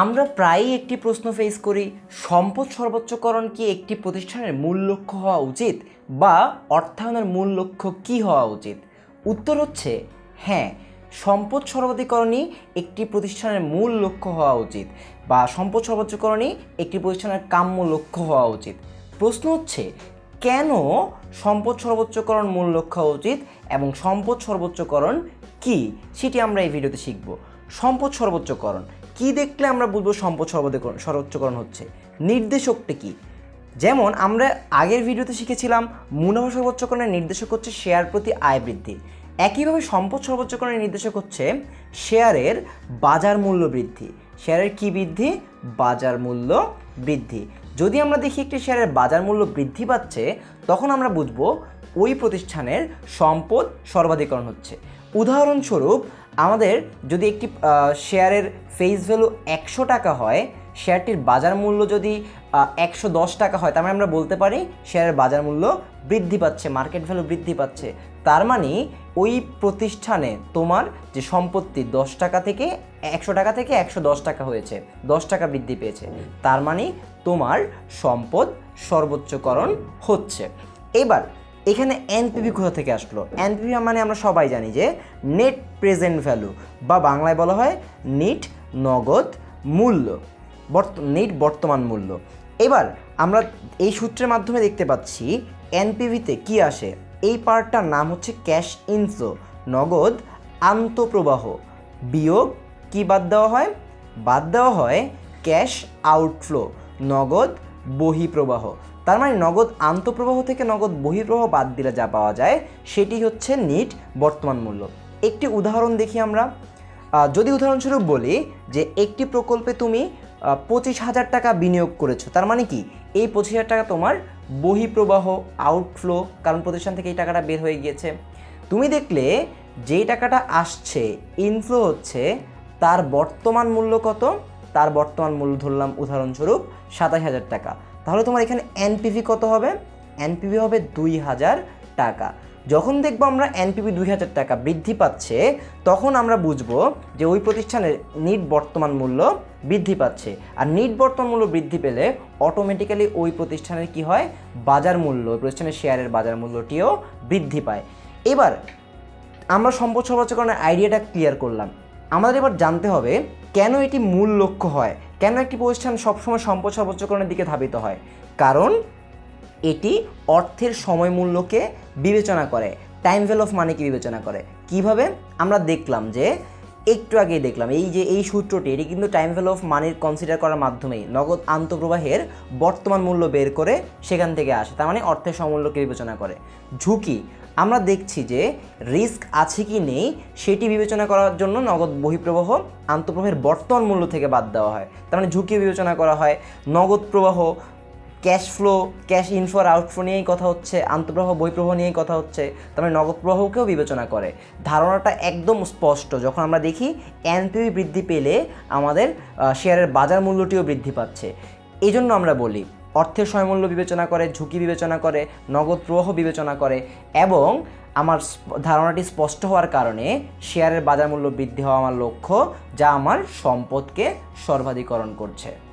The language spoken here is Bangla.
আমরা প্রায়ই একটি প্রশ্ন ফেস করি, সম্পদ সর্বোচ্চকরণ কি একটি প্রতিষ্ঠানের মূল লক্ষ্য হওয়া উচিত বা অর্থায়নের মূল লক্ষ্য কি হওয়া উচিত? উত্তর হচ্ছে হ্যাঁ সম্পদ সর্বাধিকরণই একটি প্রতিষ্ঠানের মূল লক্ষ্য হওয়া উচিত বা সম্পদ সর্বোচ্চকরণই একটি প্রতিষ্ঠানের কাম্য লক্ষ্য হওয়া উচিত। প্রশ্ন হচ্ছে, কেন সম্পদ সর্বোচ্চকরণ মূল লক্ষ্য হওয়া উচিত এবং সম্পদ সর্বোচ্চকরণ কি সেটি আমরা এই ভিডিওতে শিখব। সম্পদ সর্বোচ্চকরণ। কি দেখলে আমরা বুঝব সম্পদ সর্বোচ্চকরণ সর্বোচ্চকরণ হচ্ছে? নির্দেশকটা কি? যেমন, আমরা আগের ভিডিওতে শিখেছিলাম, মুনাফা সর্বোচ্চকরণের নির্দেশক হচ্ছে শেয়ার প্রতি আয় বৃদ্ধি। একইভাবে সম্পদ সর্বোচ্চকরণের নির্দেশক হচ্ছে শেয়ারের বাজার মূল্য বৃদ্ধি। শেয়ারের কি বৃদ্ধি? বাজার মূল্য বৃদ্ধি। যদি আমরা দেখি একটি শেয়ারের বাজার মূল্য বৃদ্ধি পাচ্ছে, তখন আমরা বুঝব ওই প্রতিষ্ঠানের সম্পদ সর্বাধিকরণ হচ্ছে। উদাহরণস্বরূপ, আমাদের যদি একটি শেয়ারের ফেস ভ্যালু একশো টাকা হয়, শেয়ারটির বাজার মূল্য যদি একশো দশ টাকা হয়, তার মানে আমরা বলতে পারি শেয়ারের বাজার মূল্য বৃদ্ধি পাচ্ছে মার্কেট ভ্যালু বৃদ্ধি পাচ্ছে। তার মানে ওই প্রতিষ্ঠানে তোমার যে সম্পত্তি দশ টাকা থেকে একশো টাকা থেকে একশো দশ টাকা হয়েছে, দশ টাকা বৃদ্ধি পেয়েছে, তার মানে তোমার সম্পদ সর্বোচ্চকরণ হচ্ছে। এবার এখানে এনপিভি কোথা থেকে আসলো? এনপিভি মানে আমরা সবাই জানি যে নেট প্রেজেন্ট ভ্যালু বা বাংলায় বলা হয় নিট নগদ মূল্য, বর্ত নেট বর্তমান মূল্য। এবার আমরা এই সূত্রের মাধ্যমে দেখতে পাচ্ছি এনপিভিতে কি আসে? এই পার্টটার নাম হচ্ছে ক্যাশ ইনফ্লো নগদ আন্তঃপ্রবাহ। বিয়োগ কি বাদ দেওয়া হয়? বাদ দেওয়া হয় ক্যাশ আউটফ্লো নগদ বহিঃপ্রবাহ। তার মানে নগদ আন্তঃপ্রবাহ থেকে নগদ বহিঃপ্রবাহ বাদ দিলে যা পাওয়া যায়, সেটি হচ্ছে নিট বর্তমান মূল্য। একটি উদাহরণ দেখি আমরা। যদি উদাহরণস্বরূপ বলি যে একটি প্রকল্পে তুমি পঁচিশ হাজার টাকা বিনিয়োগ করেছ, তার মানে কি? এই পঁচিশ হাজার টাকা তোমার বহিঃপ্রবাহ আউটফ্লো কারণ প্রতিষ্ঠান থেকে এই টাকাটা বের হয়ে গিয়েছে। তুমি দেখলে যেই টাকাটা আসছে ইনফ্লো হচ্ছে, তার বর্তমান মূল্য কত? তার বর্তমান মূল্য ধরলাম উদাহরণস্বরূপ সাতাশ হাজার টাকা। তাহলে তোমার এখানে এনপিভি কত হবে? এনপিভি হবে দুই হাজার টাকা। যখন দেখব আমরা এনপিভি দুই হাজার টাকা বৃদ্ধি পাচ্ছে, তখন আমরা বুঝব যে ওই প্রতিষ্ঠানের নিট বর্তমান মূল্য বৃদ্ধি পাচ্ছে। আর নিট বর্তমান মূল্য বৃদ্ধি পেলে অটোমেটিক্যালি ওই প্রতিষ্ঠানের কি হয়? বাজার মূল্য, ওই প্রতিষ্ঠানের শেয়ারের বাজার মূল্যটিও বৃদ্ধি পায়। এবার আমরা সম্পদ সর্বোচ্চকরণের আইডিয়াটা ক্লিয়ার করলাম। আমাদের এবার জানতে হবে কেন এটি মূল লক্ষ্য হয়? কেন একটি প্রতিষ্ঠান সবসময় সম্পদ সর্বোচ্চকরণের দিকে ধাবিত হয়? কারণ, এটি অর্থের সময় মূল্যকে বিবেচনা করে টাইম ভ্যালু অফ মানিকে বিবেচনা করে। কীভাবে? আমরা দেখলাম যে, একটু আগেই দেখলাম, এই যে, এই সূত্রটি, এটি কিন্তু টাইম ভ্যালু অফ মানির কনসিডার করার মাধ্যমেই নগদ আন্তঃপ্রবাহের বর্তমান মূল্য বের করে সেখান থেকে আসে, তার মানে অর্থের সমূল্যকে বিবেচনা করে। ঝুঁকি আমরা দেখছি যে রিস্ক আছে কি নেই, সেটি বিবেচনা করার জন্য নগদ বহিঃপ্রবাহ আন্তঃপ্রবাহের বর্তমান মূল্য থেকে বাদ দেওয়া হয়। তার মানে ঝুঁকি বিবেচনা করা হয়। নগদ প্রবাহ, ক্যাশ ফ্লো, ক্যাশ ইনফ্লো আর আউটফ্লো নিয়েই কথা হচ্ছে, আন্তঃপ্রবাহ, বহিঃপ্রবাহ নিয়েই কথা হচ্ছে, তার মানে নগদ প্রবাহকেও বিবেচনা করে। ধারণাটা একদম স্পষ্ট, যখন আমরা দেখি এনপিভি বৃদ্ধি পেলে আমাদের শেয়ারের বাজার মূল্যটিও বৃদ্ধি পাচ্ছে। এই জন্য আমরা বলি অর্থের সময়মূল্য বিবেচনা করে, ঝুঁকি বিবেচনা করে, নগদ প্রবাহ বিবেচনা করে এবং আমার ধারণাটি স্পষ্ট হওয়ার কারণে শেয়ারের বাজার মূল্য বৃদ্ধি হওয়া আমার লক্ষ্য, যা আমার সম্পদকে সর্বাধিকরণ করছে।